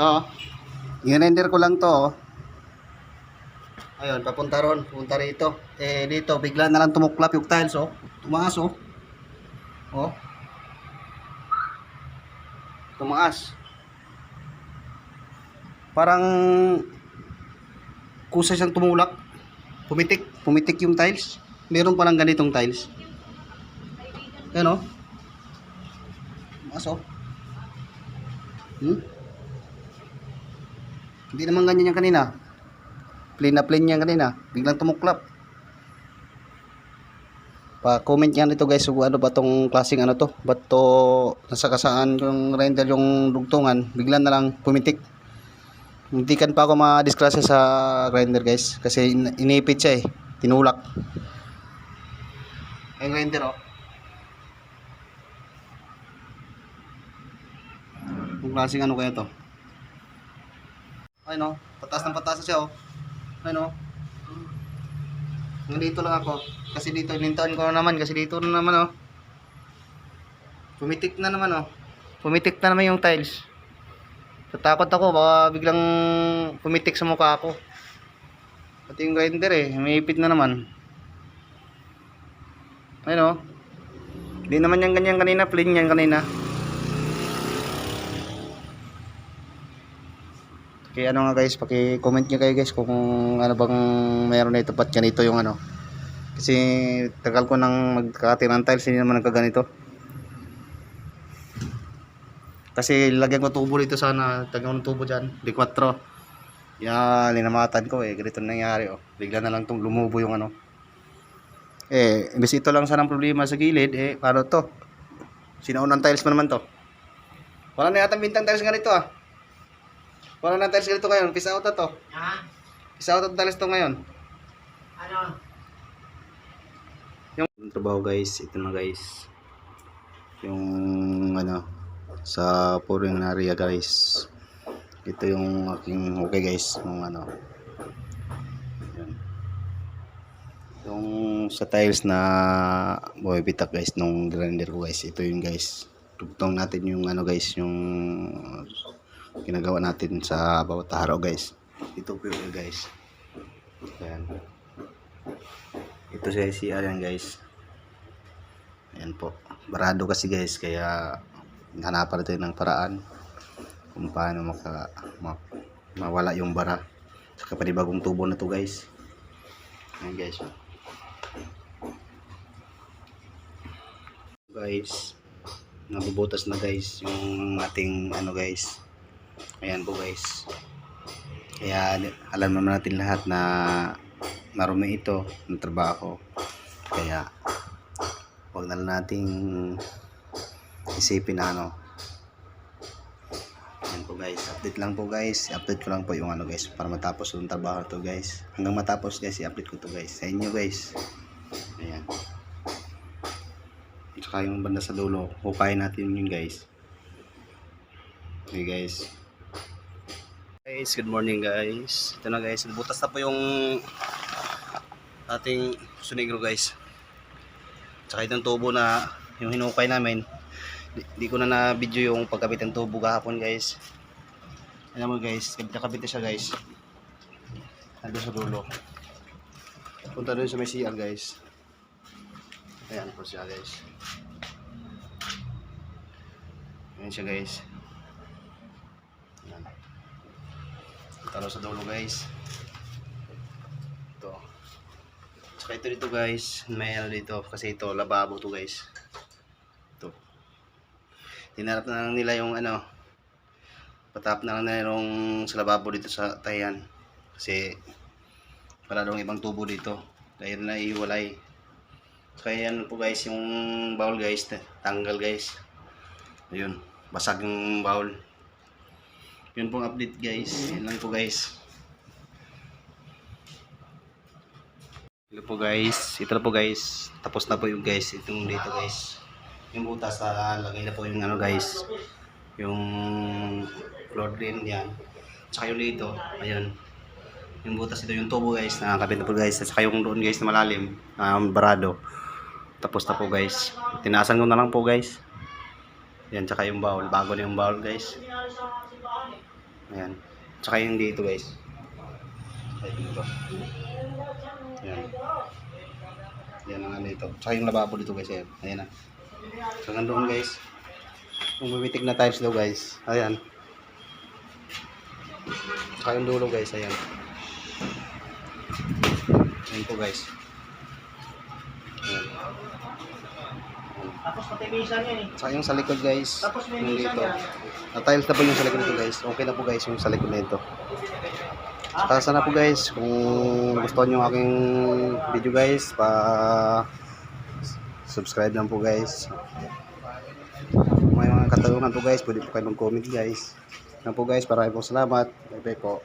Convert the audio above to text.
To. I-render ko lang to. oh. Ayun, papunta ron. Punta rito. Eh, dito, bigla na lang tumuklap yung tiles, oh. Tumaas, oh. Oh. Tumaas. Parang kusa siyang tumulak. Pumitik. Pumitik yung tiles. Meron palang ganitong tiles. Ayan, oh. Tumaas, oh. Hmm? Hindi naman ganyan yan kanina. Plain na plain yan kanina. Biglang tumuklap. Pa-comment yan ito guys kung ano ba tong klaseng ano to. Ba't to nasa kasaan yung render yung dugtungan. Bigla na lang pumitik. Hindi kan pa ako ma-discuss sa grinder guys. Kasi in- inipit siya eh. Tinulak. Ay grinder oh. Yung klaseng ano kaya to? Ay no, pataas ng pataas siya oh. Ay no. Nandito lang ako. Kasi dito, nintahan ko na naman. Kasi dito na naman oh. Pumitik na naman oh. Pumitik na naman yung tiles. Tatakot ako, baka biglang pumitik sa mukha ako. Pati yung grinder eh, umiipit na naman. Ayun oh. Hindi naman yan ganyan kanina, plain yan kanina. Kaya ano nga guys, paki-comment nyo kayo guys kung ano bang meron na ito pat ganito yung ano. Kasi tagal ko nang magkakati ng tiles, hindi naman nagkaganito. Kasi lagyan ko tubo dito sana, tagang ng tubo dyan, di 4. Yan, linamatan ko eh, ganito na nangyari oh. Bigla na lang tong lumubo yung ano. Eh, imbes ito lang sana ang problema sa gilid, eh, paano to? Sinaunang tiles mo naman to. Wala na yata bintang tiles ganito ah. Wala na tiles ganito ngayon. Peace out na to. Ha? Peace out ang tiles to ngayon. Ano? Yung trabaho guys, ito na guys. Yung ano, sa pouring area guys. Ito yung aking okay guys, yung ano. Yan. Yung sa tiles na boy bitak guys nung grinder ko guys, ito yung guys. Tugtong natin yung ano guys, yung ginagawa natin sa bawat araw guys. Ito po yun guys. Ayan. Ito si ICR yan guys. Ayan po. Barado kasi guys kaya hanapan natin ng paraan kung paano maka, ma, mawala yung bara sa panibagong tubo na to guys. Ayan guys. Guys, nabubutas na guys yung ating ano guys. Ayan po guys. Kaya alam naman natin lahat na marumi ito ng trabaho. Kaya wag na lang nating isipin na ano. Yan po guys. Update lang po guys. Update ko lang po yung ano guys para matapos yung trabaho to guys. Hanggang matapos guys, i-update ko to guys. Sa inyo guys. Ayan. Tsaka yung banda sa dulo, hukayin natin yun guys. Okay guys. Guys, good morning guys. Ito na guys, butas na po yung ating sunigro guys. Tsaka itong tubo na yung hinukay namin. Di, di ko na na-video yung pagkabit ng tubo kahapon guys. Alam mo guys, kabit na siya guys. Nandun sa dulo. Punta doon sa may CR guys. Ayan po siya guys. Ayan siya guys. Talo sa dulo guys. Ito. Tsaka ito dito guys. May ano dito. Kasi ito lababo to guys. Ito. Tinarap na lang nila yung ano. Patap na lang nila yung sa lababo dito sa tayan. Kasi wala daw ibang tubo dito. Dahil na iwalay. Kaya yan po guys yung bowl guys. Tanggal guys. Ayun. Basag yung bowl. Yun pong update guys. Yan lang po guys. Hello po guys. Ito na po guys. Tapos na po yung guys. Itong dito guys. Yung butas na lagay na po yung ano guys. Yung floor drain yan. Tsaka yung dito. Ayun. Yung butas ito yung tubo guys. Nakakapit na po guys. At saka yung doon guys na malalim. Um, barado. Tapos na po guys. Tinaasan ko na lang po guys. Yan. Tsaka yung bowl. Bago na yung bowl guys. Ayan. Tsaka yung dito guys. Ay, dito. Ayan. Yan ang ano ito. Tsaka yung lababo dito guys. Ayan. Ayan na. Hanggang doon guys. Yung bumitik na tiles daw guys. Ayan. Tsaka yung dulo guys. Ayan. Ayan po guys. Ayan. Tapos pati misa niya eh. Tsaka yung sa likod guys. Tapos may Yung misa dito. niya. Na-tiles na po yung sa likod nito guys. Okay na po guys yung sa likod nito. Saka sana po guys, kung gusto niyo aking video guys, pa subscribe lang po guys. Kung may mga katanungan po guys, pwede po kayo mag-comment guys. Yan po guys, maraming po salamat. Bye bye po.